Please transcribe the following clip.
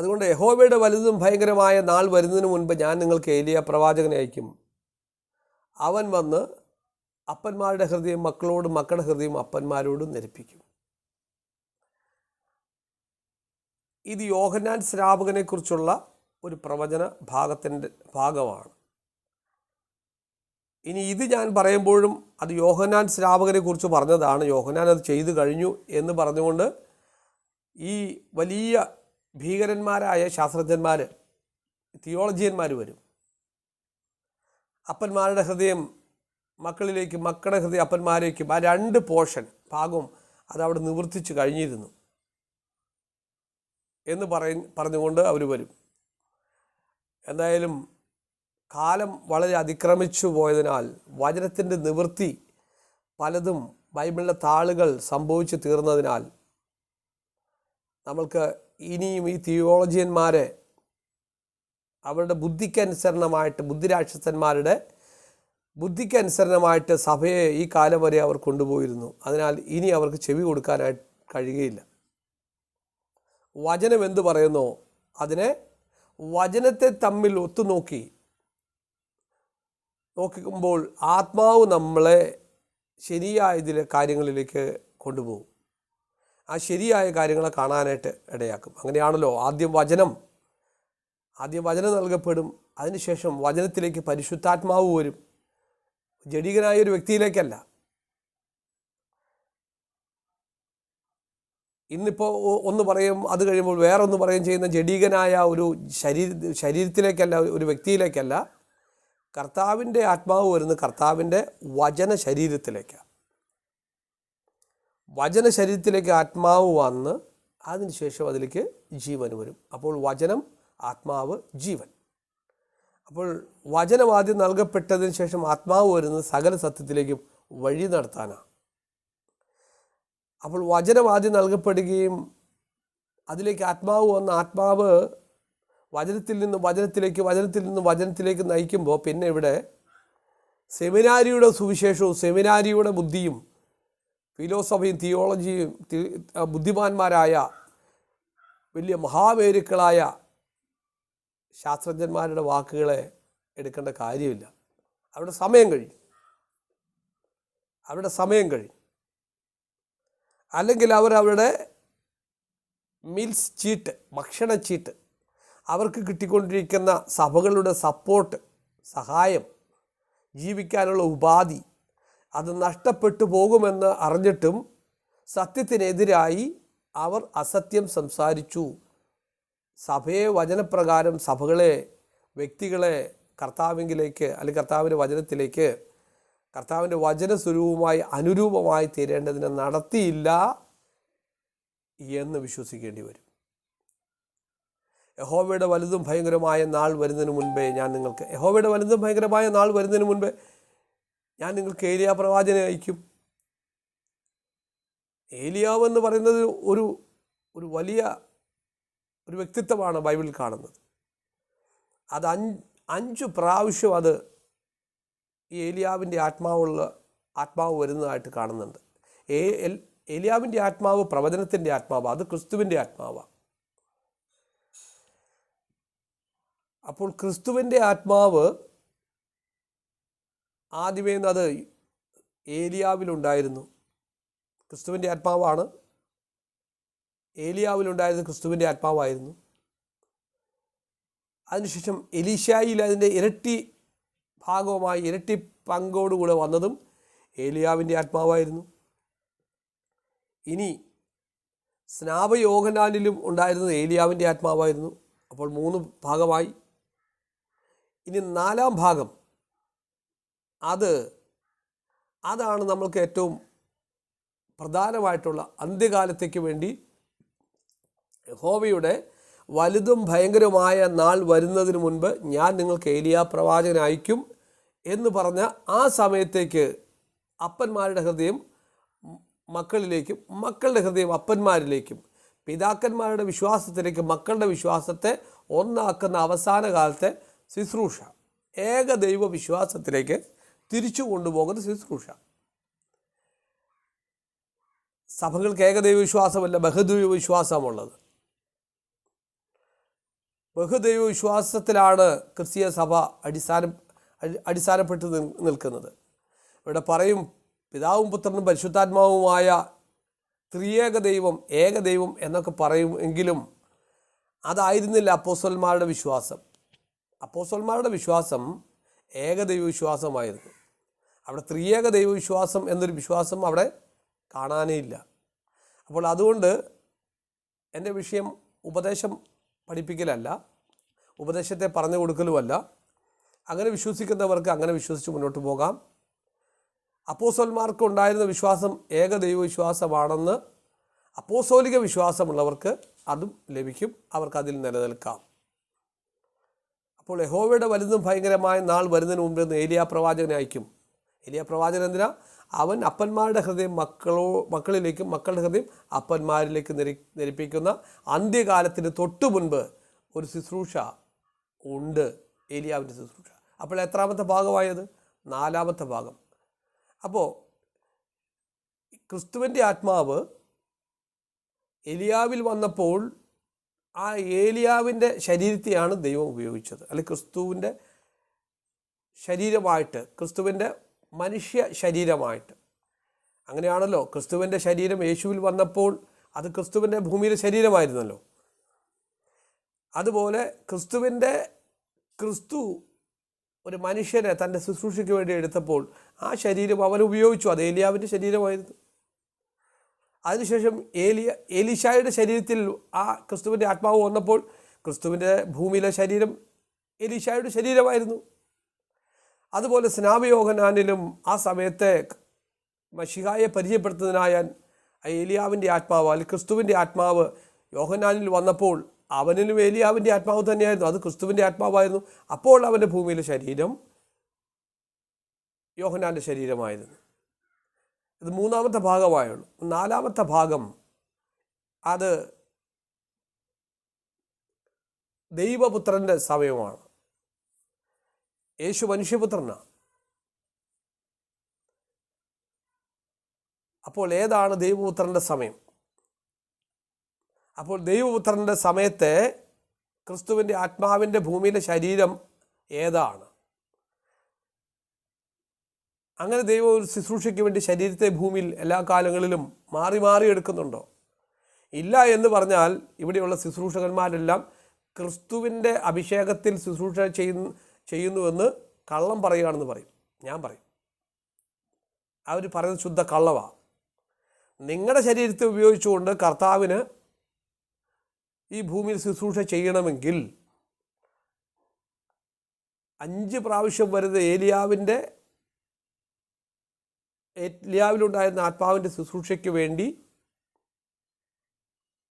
അതുകൊണ്ട് യഹോബയുടെ വലുതും ഭയങ്കരമായ നാൾ വരുന്നതിന് മുൻപ് ഞാൻ നിങ്ങൾക്ക് ഏലിയ പ്രവാചകനെ അയക്കും. അവൻ വന്ന് അപ്പന്മാരുടെ ഹൃദയം മക്കളോടും മക്കളുടെ ഹൃദയം അപ്പന്മാരോടും നിരപ്പിക്കും. ഇത് യോഹന്നാൻ സ്രാപകനെക്കുറിച്ചുള്ള ഒരു പ്രവചന ഭാഗത്തിന്റെ ഭാഗമാണ്. ഇനി ഇത് ഞാൻ പറയുമ്പോഴും അത് യോഹനാൻ സ്രാപകനെക്കുറിച്ച് പറഞ്ഞതാണ്. യോഹനാൻ അത് ചെയ്തു കഴിഞ്ഞു എന്ന് പറഞ്ഞുകൊണ്ട് ഈ വലിയ ഭീകരന്മാരായ ശാസ്ത്രജ്ഞന്മാർ തിയോളജിയന്മാർ വരും. അപ്പന്മാരുടെ ഹൃദയം മക്കളിലേക്ക് മക്കളുടെ ഹൃദയം അപ്പന്മാരേക്കും ആ രണ്ട് പോർഷൻ ഭാഗവും അതവിടെ നിവർത്തിച്ച് കഴിഞ്ഞിരുന്നു എന്ന് പറയ പറഞ്ഞുകൊണ്ട് അവർ വരും. എന്തായാലും കാലം വളരെ അതിക്രമിച്ചു പോയതിനാൽ വചനത്തിന്റെ നിവൃത്തി പലതും ബൈബിളിലെ താളുകൾ സംഭവിച്ചു തീർന്നതിനാൽ നമ്മൾക്ക് ഇനിയും ഈ തിയോളജിയന്മാരെ അവരുടെ ബുദ്ധിക്കനുസരണമായിട്ട് ബുദ്ധിരാക്ഷസന്മാരുടെ ബുദ്ധിക്കനുസരണമായിട്ട് സഭയെ ഈ കാലം വരെ അവർ കൊണ്ടുപോയിരുന്നു. അതിനാൽ ഇനി അവർക്ക് ചെവി കൊടുക്കാനായിട്ട് കഴിയുകയില്ല. വചനം എന്തു പറയുന്നു? അതിനെ വചനത്തെ തമ്മിൽ ഒത്തുനോക്കി. നോക്കുമ്പോൾ ആത്മാവ് നമ്മളെ ശരിയായതിലെ കാര്യങ്ങളിലേക്ക് കൊണ്ടുപോകും. ആ ശരിയായ കാര്യങ്ങളെ കാണാനായിട്ട് ഇടയാക്കും. അങ്ങനെയാണല്ലോ. ആദ്യം വചനം. ആദ്യം വചനം നൽകപ്പെടും. അതിനുശേഷം വചനത്തിലേക്ക് പരിശുദ്ധാത്മാവ് വരും. ജഡികനായ ഒരു വ്യക്തിയിലേക്കല്ല. ഇന്നിപ്പോൾ ഒന്ന് പറയും അത് കഴിയുമ്പോൾ വേറെ ഒന്ന് പറയും ചെയ്യുന്ന ജഡീകനായ ഒരു ശരീര ശരീരത്തിലേക്കല്ല ഒരു വ്യക്തിയിലേക്കല്ല. കർത്താവിന്റെ ആത്മാവ് വരുന്നത് കർത്താവിന്റെ വചന ശരീരത്തിലേക്കാണ് വചന ശരീരത്തിലേക്ക് ആത്മാവ് വന്ന് അതിനുശേഷം അതിലേക്ക് ജീവൻ വരും. അപ്പോൾ വചനം ആത്മാവ് ജീവൻ. അപ്പോൾ വചനം ആദ്യം നൽകപ്പെട്ടതിന് ശേഷം ആത്മാവ് വരുന്നത് സകല സത്യത്തിലേക്കും വഴി നടത്താനാണ്. അപ്പോൾ വചനം ആദ്യം നൽകപ്പെടുകയും അതിലേക്ക് ആത്മാവ് വന്ന് ആത്മാവ് വചനത്തിൽ നിന്ന് വചനത്തിലേക്ക് വചനത്തിൽ നിന്ന് വചനത്തിലേക്ക് നയിക്കുമ്പോൾ പിന്നെ ഇവിടെ സെമിനാരിയുടെ സുവിശേഷവും സെമിനാരിയുടെ ബുദ്ധിയും ഫിലോസഫിയും തിയോളജിയും ബുദ്ധിമാന്മാരായ വലിയ മഹാമേരുക്കളായ ശാസ്ത്രജ്ഞന്മാരുടെ വാക്കുകളെ എടുക്കേണ്ട കാര്യമില്ല. അവരുടെ സമയം കഴിഞ്ഞു. അവരുടെ സമയം കഴിഞ്ഞു. അല്ലെങ്കിൽ അവരവരുടെ മീൽസ് ചീട്ട് ഭക്ഷണ ചീട്ട് അവർക്ക് കിട്ടിക്കൊണ്ടിരിക്കുന്ന സഭകളുടെ സപ്പോർട്ട് സഹായം ജീവിക്കാനുള്ള ഉപാധി അത് നഷ്ടപ്പെട്ടു പോകുമെന്ന് അറിഞ്ഞിട്ടും സത്യത്തിനെതിരായി അവർ അസത്യം സംസാരിച്ചു. സഭയെ വചനപ്രകാരം സഭകളെ വ്യക്തികളെ കർത്താവിങ്കിലേക്ക് അല്ലെങ്കിൽ കർത്താവിന്റെ വചനത്തിലേക്ക് കർത്താവിന്റെ വചന സ്വരൂപമായി അനുരൂപമായി തീരേണ്ടതിന് നടത്തിയില്ല എന്ന് വിശ്വസിക്കേണ്ടി വരും. യഹോവയുടെ വലുതും ഭയങ്കരമായ നാൾ വരുന്നതിന് മുൻപേ ഞാൻ നിങ്ങൾക്ക് യഹോവയുടെ വലുതും ഭയങ്കരമായ നാൾ വരുന്നതിന് മുൻപേ ഞാൻ നിങ്ങൾക്ക് ഏലിയ പ്രവാചനെ അയക്കും. ഏലിയാവ് എന്ന് പറയുന്നത് ഒരു ഒരു വലിയ ഒരു വ്യക്തിത്വമാണ് ബൈബിളിൽ കാണുന്നത്. അത് അഞ്ച് അഞ്ചു പ്രാവശ്യം അത് ഈ ഏലിയാവിന്റെ ആത്മാവുള്ള ആത്മാവ് വരുന്നതായിട്ട് കാണുന്നുണ്ട്. ഏ ഏലിയാവിന്റെ ആത്മാവ് പ്രവചനത്തിന്റെ ആത്മാവ് അത് ക്രിസ്തുവിന്റെ ആത്മാവാണ് അപ്പോൾ ക്രിസ്തുവിന്റെ ആത്മാവ് ആദ്യമേ അത് ഏലിയാവിലുണ്ടായിരുന്നു. ക്രിസ്തുവിന്റെ ആത്മാവാണ്. ഏലിയാവിലുണ്ടായിരുന്നത് ക്രിസ്തുവിന്റെ ആത്മാവായിരുന്നു. അതിനുശേഷം എലീശായിൽ അതിന്റെ ഇരട്ടി ഭാഗവുമായി ഇരട്ടി പങ്കോടുകൂടെ വന്നതും ഏലിയാവിന്റെ ആത്മാവായിരുന്നു. ഇനി സ്നാപയോഹനാനിലും ഉണ്ടായിരുന്നത് ഏലിയാവിന്റെ ആത്മാവായിരുന്നു. അപ്പോൾ മൂന്ന് ഭാഗമായി. ഇനി നാലാം ഭാഗം. അത് അതാണ് നമ്മൾക്ക് ഏറ്റവും പ്രധാനമായിട്ടുള്ള അന്ത്യകാലത്തേക്ക് വേണ്ടി യഹോവയുടെ വലുതും ഭയങ്കരവുമായ നാൾ വരുന്നതിന് മുൻപ് ഞാൻ നിങ്ങൾക്ക് ഏലിയ പ്രവാചകനായിക്കും എന്ന് പറഞ്ഞ ആ സമയത്തേക്ക് അപ്പന്മാരുടെ ഹൃദയം മക്കളിലേക്കും മക്കളുടെ ഹൃദയം അപ്പന്മാരിലേക്കും പിതാക്കന്മാരുടെ വിശ്വാസത്തിലേക്ക് മക്കളുടെ വിശ്വാസത്തെ ഒന്നാക്കുന്ന അവസാന കാലത്തെ ശുശ്രൂഷ ഏക ദൈവ വിശ്വാസത്തിലേക്ക് തിരിച്ചു കൊണ്ടുപോകുന്ന ശുശ്രൂഷ സഭകൾക്ക് ഏകദൈവ വിശ്വാസമല്ല ബഹുദൈവ വിശ്വാസമുള്ളത്. ബഹുദൈവ വിശ്വാസത്തിലാണ് ക്രിസ്തീയ സഭ അടിസ്ഥാന അടി- അടിസ്ഥാനപ്പെട്ട് നിൽക്കുന്നത്. ഇവിടെ പറയും പിതാവും പുത്രനും പരിശുദ്ധാത്മാവുമായ ത്രിയേക ദൈവം ഏകദൈവം എന്നൊക്കെ പറയും എങ്കിലും അതായിരുന്നില്ല അപ്പോസ്വന്മാരുടെ വിശ്വാസം. അപ്പോസ്വന്മാരുടെ വിശ്വാസം ഏകദൈവ വിശ്വാസമായിരുന്നു. അവിടെ ത്രിയേക ദൈവവിശ്വാസം എന്നൊരു വിശ്വാസം അവിടെ കാണാനേ ഇല്ല. അപ്പോൾ അതുകൊണ്ട് എന്റെ വിഷയം ഉപദേശം പഠിപ്പിക്കലല്ല ഉപദേശത്തെ പറഞ്ഞു കൊടുക്കലുമല്ല. അങ്ങനെ വിശ്വസിക്കുന്നവർക്ക് അങ്ങനെ വിശ്വസിച്ച് മുന്നോട്ട് പോകാം. അപ്പോസോന്മാർക്ക് ഉണ്ടായിരുന്ന വിശ്വാസം ഏക ദൈവവിശ്വാസമാണെന്ന് അപ്പോസോലിക വിശ്വാസമുള്ളവർക്ക് അതും ലഭിക്കും അവർക്ക് അതിൽ നിലനിൽക്കാം. അപ്പോൾ യഹോവയുടെ വലുതും ഭയങ്കരമായ നാൾ വരുന്നതിന് മുമ്പ് ഏലിയാ ഏലിയ പ്രവാചകനെ ഏലിയ പ്രവാചകൻ എന്തിനാ? അവൻ അപ്പന്മാരുടെ ഹൃദയം മക്കളോ മക്കളിലേക്കും മക്കളുടെ ഹൃദയം അപ്പന്മാരിലേക്ക് നിരി നിരപ്പിക്കുന്ന അന്ത്യകാലത്തിന് തൊട്ടു മുൻപ് ഒരു ശുശ്രൂഷ ഉണ്ട്. ഏലിയാവിന്റെ ശുശ്രൂഷ. അപ്പോൾ എത്രാമത്തെ ഭാഗമായത്? നാലാമത്തെ ഭാഗം. അപ്പോൾ ക്രിസ്തുവിന്റെ ആത്മാവ് എലിയാവിൽ വന്നപ്പോൾ ആ ഏലിയാവിന്റെ ശരീരത്തെയാണ് ദൈവം ഉപയോഗിച്ചത്. അല്ലെങ്കിൽ ക്രിസ്തുവിന്റെ ശരീരമായിട്ട് ക്രിസ്തുവിന്റെ മനുഷ്യ ശരീരമായിട്ട്. അങ്ങനെയാണല്ലോ ക്രിസ്തുവിന്റെ ശരീരം യേശുവിൽ വന്നപ്പോൾ അത് ക്രിസ്തുവിന്റെ ഭൂമിയിലെ ശരീരമായിരുന്നല്ലോ. അതുപോലെ ക്രിസ്തുവിന്റെ ക്രിസ്തു ഒരു മനുഷ്യനെ തന്റെ ശുശ്രൂഷയ്ക്ക് വേണ്ടി എടുത്തപ്പോൾ ആ ശരീരം അവൻ ഉപയോഗിച്ചു. അത് ഏലിയാവിന്റെ ശരീരമായിരുന്നു. അതിനുശേഷം ഏലിയ എലിശായുടെ ശരീരത്തിൽ ആ ക്രിസ്തുവിന്റെ ആത്മാവ് വന്നപ്പോൾ ക്രിസ്തുവിന്റെ ഭൂമിയിലെ ശരീരം എലിശായുടെ ശരീരമായിരുന്നു. അതുപോലെ സ്നാപയോഹനാനിലും ആ സമയത്തെ മഷിഹായെ പരിചയപ്പെടുത്തുന്നതിനായ ഏലിയാവിന്റെ ആത്മാവ് അല്ലെങ്കിൽ ക്രിസ്തുവിന്റെ ആത്മാവ് യോഹനാനിൽ വന്നപ്പോൾ അവനിലും ഏലിയാവിന്റെ ആത്മാവ് തന്നെയായിരുന്നു. അത് ക്രിസ്തുവിന്റെ ആത്മാവായിരുന്നു. അപ്പോൾ അവന്റെ ഭൂമിയിലെ ശരീരം യോഹനാന്റെ ശരീരമായിരുന്നു. ഇത് മൂന്നാമത്തെ ഭാഗമായുള്ളൂ. നാലാമത്തെ ഭാഗം അത് ദൈവപുത്രന്റെ സമയമാണ്. യേശു മനുഷ്യപുത്രനാണ് അപ്പോൾ ഏതാണ് ദൈവപുത്രന്റെ സമയം? അപ്പോൾ ദൈവപുത്രന്റെ സമയത്തെ ക്രിസ്തുവിന്റെ ആത്മാവിന്റെ ഭൂമിയിലെ ശരീരം ഏതാണ്? അങ്ങനെ ദൈവ ഒരു ശുശ്രൂഷയ്ക്ക് വേണ്ടി ശരീരത്തെ ഭൂമിയിൽ എല്ലാ കാലങ്ങളിലും മാറി മാറി എടുക്കുന്നുണ്ടോ? ഇല്ല എന്ന് പറഞ്ഞാൽ ഇവിടെയുള്ള ശുശ്രൂഷകന്മാരെല്ലാം ക്രിസ്തുവിന്റെ അഭിഷേകത്തിൽ ശുശ്രൂഷ ചെയ്യുന്നു ചെയ്യുന്നുവെന്ന് കള്ളം പറയുകയാണെന്ന് പറയും. ഞാൻ പറയും. അവർ പറയുന്നത് ശുദ്ധ കള്ളവാണ് നിങ്ങളുടെ ശരീരത്തെ ഉപയോഗിച്ചുകൊണ്ട് കർത്താവിന് ഈ ഭൂമിയിൽ ശുശ്രൂഷ ചെയ്യണമെങ്കിൽ അഞ്ച് പ്രാവശ്യം വരുന്ന ഏലിയാവിന്റെ ഏലിയാവിലുണ്ടായിരുന്ന ആത്മാവിന്റെ ശുശ്രൂഷയ്ക്ക് വേണ്ടി